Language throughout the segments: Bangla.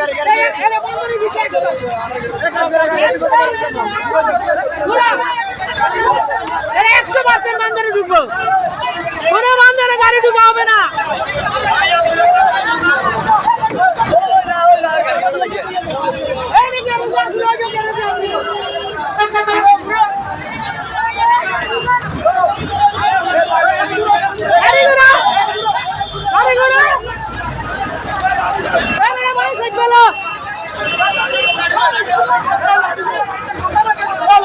গাড়ি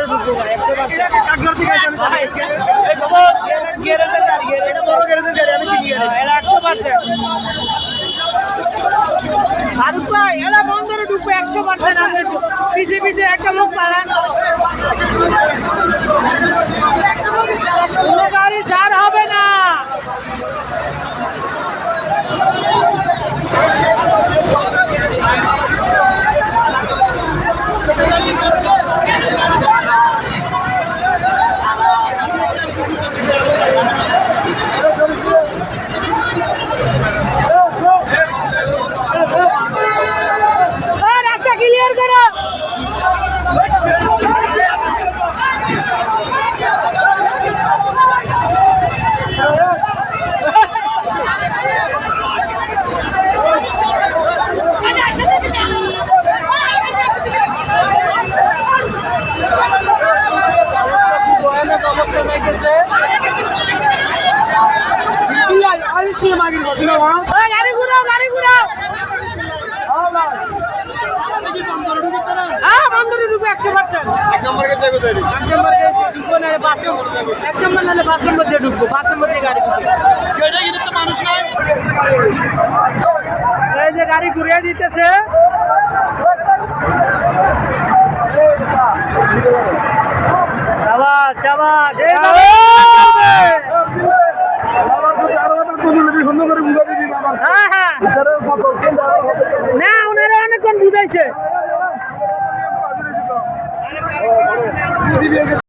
ভিতরে হ্যাঁ, ঢুকবো একশো পার্সেন্ট। পিছিয়ে পিছিয়ে একটা লোক পাড়ান গাড়ি ঘুরাও গাড়ি ঘুরাও। গাড়ি ঘুরিয়ে দিতেছে। শাবাশ শাবাশ না ওনারা অনেকক্ষণ বুঝাইছে।